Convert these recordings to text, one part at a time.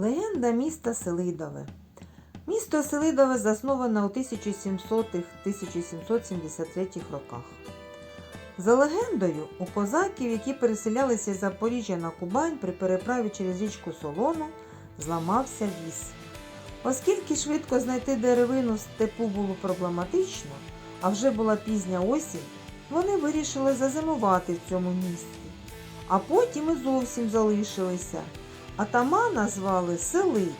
Легенда міста Селидове. Місто Селидове засноване у 1700-1773 роках. За легендою, у козаків, які переселялися з Запоріжжя на Кубань при переправі через річку Солону, зламався віз. Оскільки швидко знайти деревину степу було проблематично, а вже була пізня осінь, вони вирішили зазимувати в цьому місці, а потім і зовсім залишилися. Атамана звали Селид.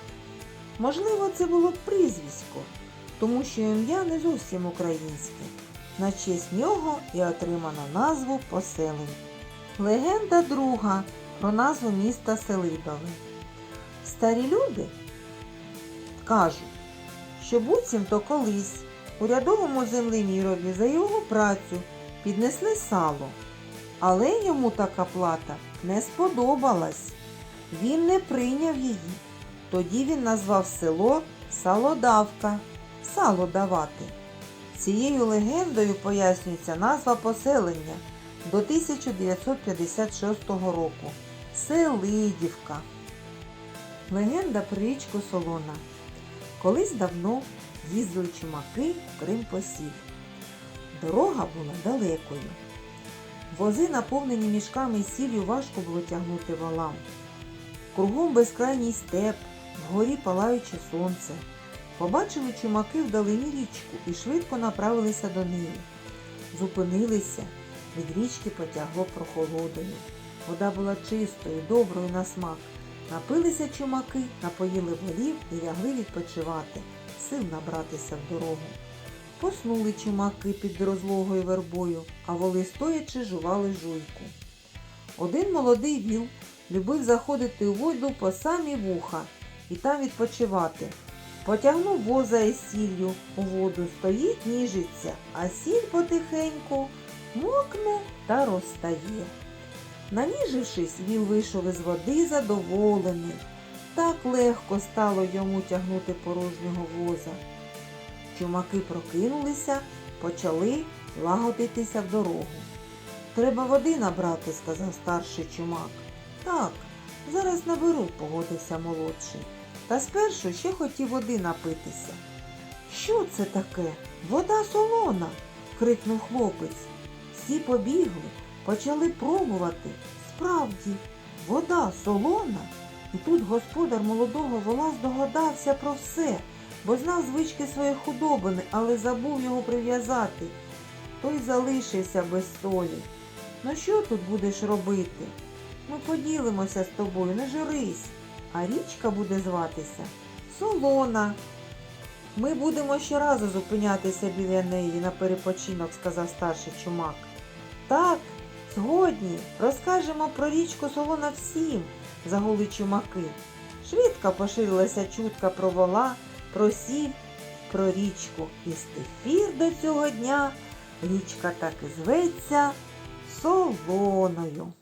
Можливо, це було прізвисько, тому що ім'я не зовсім українське. На честь нього і отримано назву поселень. Легенда друга про назву міста Селидове. Старі люди кажуть, що буцімто колись урядовому землемірові за його працю піднесли сало, але йому така плата не сподобалась. Він не прийняв її. Тоді він назвав село Салодавка сало давати. Цією легендою пояснюється назва поселення до 1956 року Селидівка. Легенда про Солона. Колись давно їздили чумаки в Крим посів. Дорога була далекою. Вози, наповнені мішками і сіллю, важко було тягнути валам. Кругом безкрайній степ, вгорі палаюче сонце. Побачили чумаки вдалині річку і швидко направилися до неї. Зупинилися, від річки потягло прохолодою. Вода була чистою, доброю на смак. Напилися чумаки, напоїли волів і лягли відпочивати, сил набратися в дорогу. Поснули чумаки під розлогою вербою, а воли стоячи жували жуйку. Один молодий віл любив заходити у воду по самі вуха і там відпочивати. Потягнув воза із сіллю у воду, стоїть, ніжиться, а сіль потихеньку мокне та розтає. Наніжившись, віл вийшов із води задоволений. Так легко стало йому тягнути порожнього воза. Чумаки прокинулися, почали лагодитися в дорогу. Треба води набрати, сказав старший чумак. Так, зараз наберу, погодився молодший. Та спершу ще хотів води напитися. Що це таке? Вода солона. крикнув хлопець. Всі побігли, почали пробувати. Справді, вода солона. І тут господар молодого вола здогадався про все, бо знав звички своєї худобини, але забув його прив'язати. Той залишився без солі. Ну що тут будеш робити? Ми поділимося з тобою, не журись, а річка буде зватися Солона. Ми будемо щоразу зупинятися біля неї на перепочинок, сказав старший чумак. Так, згодні, розкажемо про річку Солона всім, загули чумаки. Швидко поширилася чутка про вола, про сіль, про річку. І з тих пір до цього дня річка так і зветься Солоною.